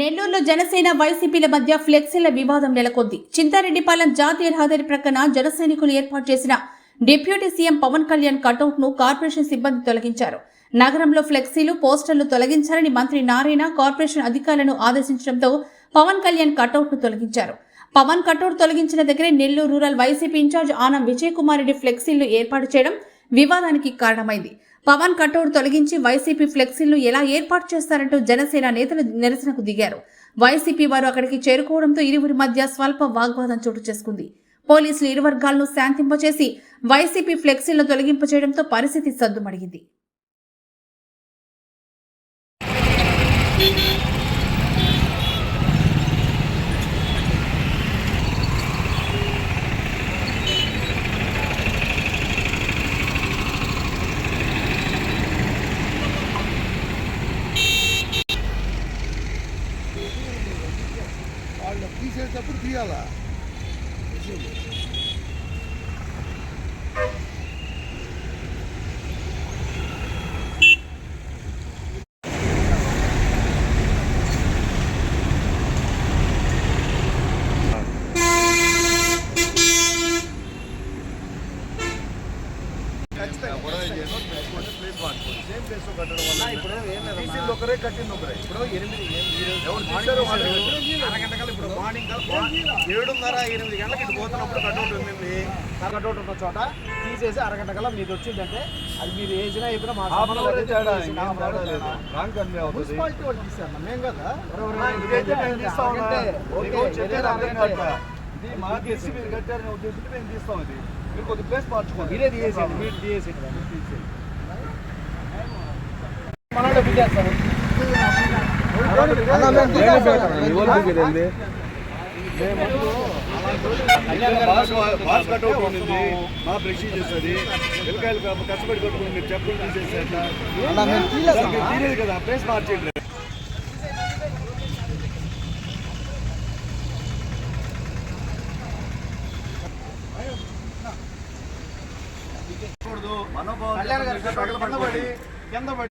నెల్లూరులో జనసేన వైసీపీల మధ్య ఫ్లెక్సీల వివాదం నెలకొంది. చింతారెడ్డిపాలెం జాతీయ రహదారి ప్రక్కన జనసైనికులు ఏర్పాటు చేసిన డిప్యూటీ సీఎం పవన్ కళ్యాణ్ కటౌట్ను కార్పొరేషన్ సిబ్బంది తొలగించారు. నగరంలో ఫ్లెక్సీలు పోస్టర్లు తొలగించాలని మంత్రి నారాయణ కార్పొరేషన్ అధికారులను ఆదేశించడంతో పవన్ కళ్యాణ్ కటౌట్ను తొలగించారు. పవన్ కటౌట్ తొలగించిన దగ్గరే Nellore rural YCP incharge Anam Vijay Kumar Reddy ఫ్లెక్సీలు ఏర్పాటు చేయడం వివాదానికి కారణమైంది. పవన్ కటౌట్ తొలగించి వైసీపీ ఫ్లెక్సీలను ఎలా ఏర్పాటు చేస్తారంటూ జనసేన నేతలు నిరసనకు దిగారు. వైసీపీ వారు అక్కడికి చేరుకోవడంతో ఇరువురి మధ్య స్వల్ప వాగ్వాదం చోటు చేసుకుంది. పోలీసులు ఇరు వర్గాలను శాంతింపచేసి వైసీపీ ఫ్లెక్సీలను తొలగింపచేయడంతో పరిస్థితి సద్దుమడిగింది. por dia lá. ఒకరే కట్టింది ఒకరే. ఇప్పుడు ఎనిమిది అరగంటకల్లా ఇప్పుడు మార్నింగ్ ఏడున్నర ఎనిమిది గంటలకు ఇటు పోతున్నప్పుడు కట్అవుట్ ఆ కట్అవుట్ ఉన్న చోట తీసేసి అరగంట కల్లా మీది వచ్చిందంటే అది మీరు వేసినా ఇప్పుడు మా మున్సిపాలిటీ వాళ్ళు తీసారు మేం కదా. ఇది మాకు మీరు కట్టారనే ఉద్దేశంతో మేము తీస్తాం ఇది. మీరు కొద్ది ప్లేస్ మార్చుకోండి. మీరే మీరు ఉండింది మా ప్రొసీజర్స్ పిల్లకాయలు కష్టపడి కట్టుకుని మీరు చెప్పులు కదా ప్లేస్ మార్చేయండి కళ్యాణ్ కింద పడి కింద పడి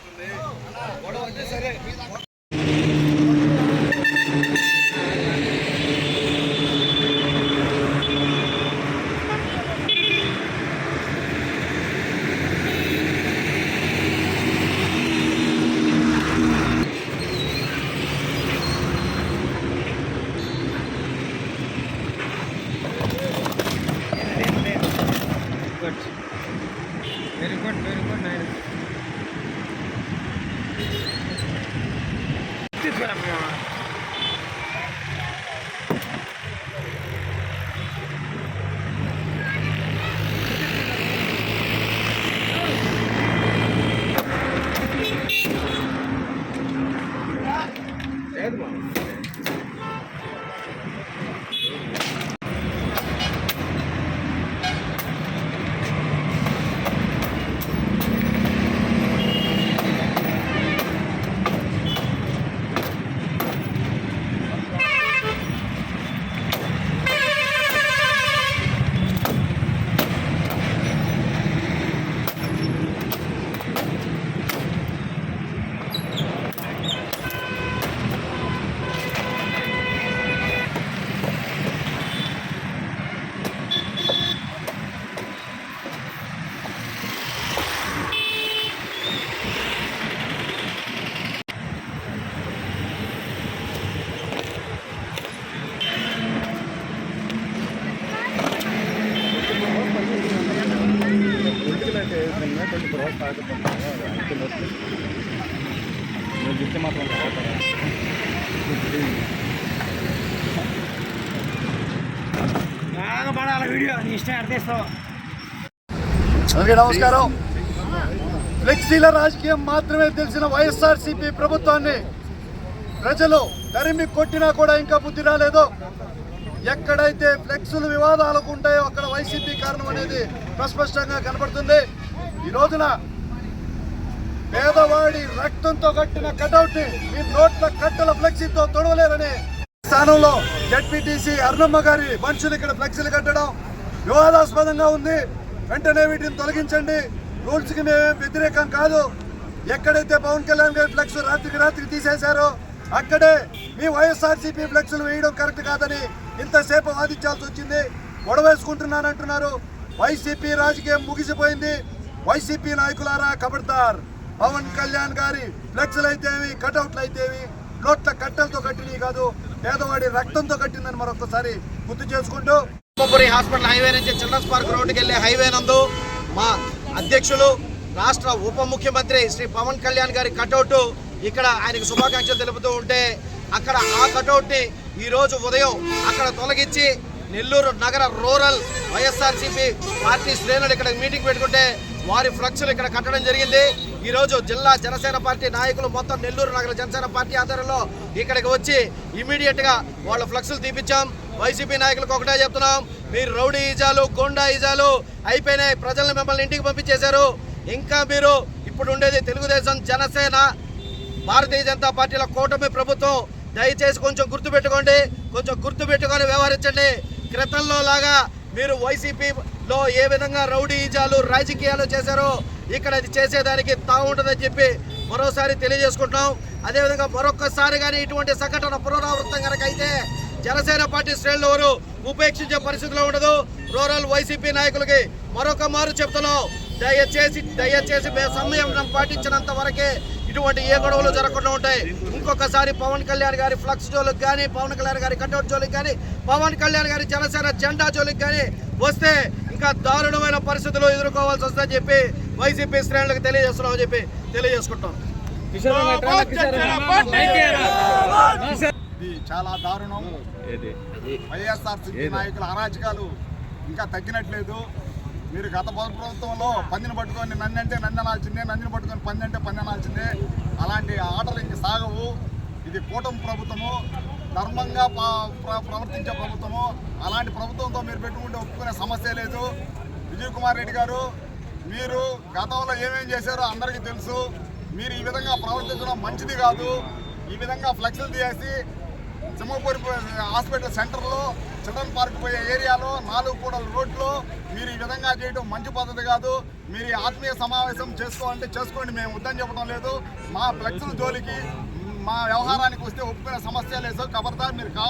సరే. Lütfen yapma. వీడియో నీ ఇష్టం అర్థేస్తావు నమస్కారం. ఫ్లెక్సీల రాజకీయం మాత్రమే తెలిసిన వైఎస్ఆర్సీపీ ప్రభుత్వాన్ని ప్రజలు తరిమి కొట్టినా కూడా ఇంకా బుద్ధి రాలేదు. ఎక్కడైతే ఫ్లెక్సులు వివాదాలకు ఉంటాయో అక్కడ వైసీపీ కారణం అనేది ప్రస్పష్టంగా కనబడుతుంది. ఈ రోజున పేదవాడి రక్తంతో కట్టిన కటౌట్ని మీ నోట్ల కట్టల ఫ్లెక్సీతో తొడవలేరని స్థానంలో జడ్పీటీసీ అరుణమ్మ గారి మనుషులు ఇక్కడ ఫ్లెక్సీలు కట్టడం వివాదాస్పదంగా ఉంది. వెంటనే వీటిని తొలగించండి. రూల్స్కి మేమేం వ్యతిరేకం కాదు. ఎక్కడైతే పవన్ కళ్యాణ్ గారి ఫ్లెక్స్ రాత్రికి రాత్రికి తీసేశారో అక్కడే మీ వైఎస్ఆర్సీపీ ఫ్లెక్సులు వేయడం కరెక్ట్ కాదని ఇంతసేపు వాదించాల్సి వచ్చింది. గొడవేసుకుంటున్నానంటున్నారు వైసీపీ రాజకీయం ముగిసిపోయింది. వైసీపీ నాయకులారా కబడతారు. పవన్ కళ్యాణ్ గారి ఫ్లెక్స్లు అయితేవి కటౌట్లు అయితేవి నోట్ల కట్టెలతో కట్టినవి కాదు పేదవాడి రక్తంతో కట్టిందని మరొకసారి గుర్తు చేసుకుంటూ ధర్మపురి హాస్పిటల్ హైవే నుంచి చిల్డ్రన్స్ పార్క్ రోడ్డుకి వెళ్ళే హైవే నందు మా అధ్యక్షులు రాష్ట్ర ఉప ముఖ్యమంత్రి శ్రీ పవన్ కళ్యాణ్ గారి కటౌట్ ఇక్కడ ఆయనకు శుభాకాంక్షలు తెలుపుతూ ఉంటే అక్కడ ఆ కటౌట్ని ని ఈ రోజు ఉదయం అక్కడ తొలగించి నెల్లూరు నగర రూరల్ వైఎస్ఆర్సీపీ పార్టీ శ్రేణులు ఇక్కడ మీటింగ్ పెట్టుకుంటే వారి ఫ్లక్స్లు ఇక్కడ కట్టడం జరిగింది. ఈరోజు జిల్లా జనసేన పార్టీ నాయకులు మొత్తం నెల్లూరు నగర జనసేన పార్టీ ఆధ్వర్యంలో ఇక్కడికి వచ్చి ఇమీడియట్గా వాళ్ళ ఫ్లక్స్లు తీపిచ్చాం. వైసీపీ నాయకులకు ఒకటే చెప్తున్నాం. మీరు రౌడీ ఈజాలు గోండా ఈజాలు అయిపోయినాయి. ప్రజలను మిమ్మల్ని ఇంటికి పంపించేశారు. ఇంకా మీరు ఇప్పుడు ఉండేది తెలుగుదేశం జనసేన భారతీయ జనతా పార్టీల కూటమి ప్రభుత్వం. దయచేసి కొంచెం గుర్తుపెట్టుకోండి. కొంచెం గుర్తుపెట్టుకొని వ్యవహరించండి. క్రితంలో లాగా మీరు వైసీపీలో ఏ విధంగా రౌడీజాలు రాజకీయాలు చేశారో ఇక్కడ అది చేసేదానికి తాగుంటుందని చెప్పి మరోసారి తెలియజేసుకుంటున్నాం. అదేవిధంగా మరొకసారి కానీ ఇటువంటి సంఘటన పునరావృతం కనుక అయితే జనసేన పార్టీ శ్రేణులు ఎవరు ఉపేక్షించే పరిస్థితిలో ఉండదు. రూరల్ వైసీపీ నాయకులకి మరొక మారు చెప్తున్నాం. దయచేసి దయచేసి మేము సమయం పాటించినంత వరకే ఇటువంటి ఏ గొడవలు జరగకుండా ఉంటాయి. ఇంకొకసారి పవన్ కళ్యాణ్ గారి ఫ్లక్స్ జోలికి కానీ పవన్ కళ్యాణ్ గారి కటౌట్ జోలికి కానీ పవన్ కళ్యాణ్ గారి జనసేన జెండా జోలికి కానీ వస్తే ఇంకా దారుణమైన పరిస్థితులు ఎదుర్కోవాల్సి వస్తుందని చెప్పి వైసీపీ శ్రేణులకు తెలియజేస్తున్నామని చెప్పి తెలియజేసుకుంటాం. ఇది చాలా దారుణం. వైఎస్ఆర్సీపీ నాయకుల అరాచకాలు ఇంకా తగ్గినట్లేదు. మీరు గత ప్రభుత్వంలో పందిని పట్టుకొని నన్ను అంటే నన్ను అనాల్సిందే నన్ను పట్టుకొని పంది అంటే పంది అనాల్సిందే అలాంటి ఆటలు ఇంక సాగవు. ఇది కూటమి ప్రభుత్వము ధర్మంగా ప్రవర్తించే ప్రభుత్వము. అలాంటి ప్రభుత్వంతో మీరు పెట్టుకుంటే ఒప్పుకునే సమస్య లేదు. విజయ్ కుమార్ రెడ్డి గారు మీరు గతంలో ఏమేం చేశారో అందరికీ తెలుసు. మీరు ఈ విధంగా ప్రవర్తించడం మంచిది కాదు. ఈ విధంగా ఫ్లెక్స్లు తీసేసి సింహపూరి హాస్పిటల్ సెంటర్లో చిల్డ్రన్ పార్క్ పోయే ఏరియాలో నాలుగు కూడల రోడ్లో మీరు ఈ విధంగా చేయడం మంచి పద్ధతి కాదు. మీరు ఆత్మీయ సమావేశం చేసుకోవాలంటే చేసుకోండి మేము వద్దని చెప్పడం లేదు. మా ఫ్లెక్స్ల జోలికి మా వ్యవహారానికి వస్తే ఒప్పుకునే సమస్య లేదు. కబర్దా మీరు కావాలి